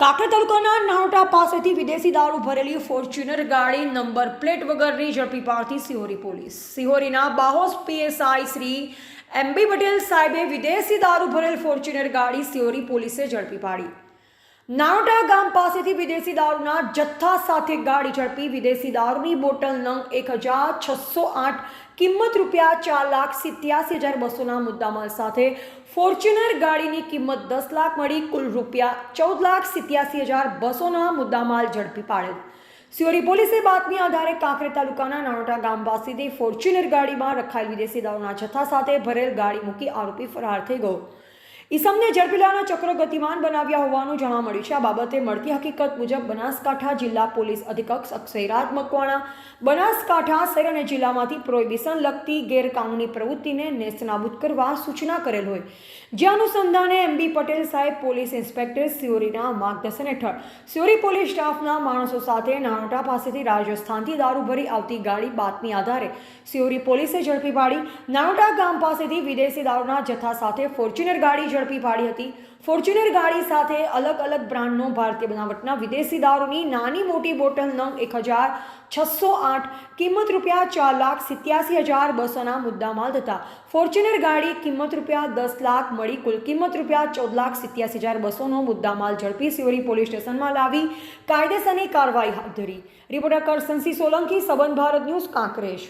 કાંકરા તાલુકાના નાનોટા પાસેથી વિદેશી દારૂ ભરેલી ફોર્ચ્યુનર ગાડી નંબર પ્લેટ વગરની ઝડપી પાડતી સિહોરી પોલીસ. સિહોરીના બાહોસ PSI Shri M B Patel સાહેબે વિદેશી દારૂ ભરેલ ફોર્ચ્યુનર ગાડી સિહોરી પોલીસે ઝડપી પાડી. નાનોટા ગામ પાસેથી વિદેશી દારૂના જથ્થા સાથે ગાડી ઝડપી વિદેશી દારૂની બોટલ નંગ એક હજાર છસો આઠ કિંમત રૂપિયા ચાર લાખ સિત્યાસી હજાર બસોના મુદ્દામાલ સાથે ફોર્ચ્યુનર ગાડીની કિંમત દસ લાખ મળી, કુલ રૂપિયા ચૌદ લાખ સિત્યાસી હજાર બસોના મુદ્દામાલ ઝડપી પાડેલ સિયોરી પોલીસે બાતમી આધારે કાંકરે તાલુકાના નાનોટા ગામ પાસેથી ફોર્ચ્યુનર ગાડીમાં રખાયેલ વિદેશી દારૂના જથ્થા સાથે ભરેલ ગાડી મૂકી આરોપી ફરાર થઈ ગયો. ઈસમને ઝડપી ચક્રો ગતિમાન બનાવ્યા હોવાનું જાણવા મળ્યું છે. આ બાબતે મળતી હકીકત મુજબ બનાસકાંઠા જિલ્લા પોલીસ અધિક્ષક અક્ષયરાજ મકવાણા બનાસકાંઠા શહેર અને જિલ્લામાંથી પ્રોહિબિશન લગતી ગેરકાનૂની પ્રવૃત્તિને નેસ્તનાબૂદ કરવા સૂચના કરેલ હોય. જે અનુસંધાને એમબી પટેલ સાહેબ પોલીસ ઇન્સ્પેક્ટર સિયોરીના માર્ગદર્શન હેઠળ સિયોરી પોલીસ સ્ટાફના માણસો સાથે નાનોટા પાસેથી રાજસ્થાનથી દારૂ ભરી આવતી ગાડી બાતમી આધારે સિયોરી પોલીસે ઝડપી પાડી. નાનોટા ગામ પાસેથી વિદેશી દારૂના જથ્થા સાથે ફોર્ચ્યુનર ગાડી ઝડપી પાડી હતી. ફોર્ચ્યુનર ગાડી સાથે અલગ અલગ બ્રાન્ડનો ભારતીય બનાવટના વિદેશી દારૂની નાની મોટી બોટલ નંગ એક હજાર છસો આઠ, કિંમત રૂપિયા ચાર લાખ સિત્યાસી હજાર બસોના મુદ્દામાલ હતા. ફોર્ચ્યુનર ગાડી કિંમત રૂપિયા દસ લાખ મળી કુલ કિંમત રૂપિયા ચૌદ લાખ સિત્યાસી હજાર બસોનો મુદ્દામાલ ઝડપી સિયોરી પોલીસ સ્ટેશનમાં લાવી કાયદેસરની કાર્યવાહી હાથ ધરી. રિપોર્ટર કરસનસિંહ સોલંકી સંબંધ ભારત ન્યૂઝ, કાંકરેજ.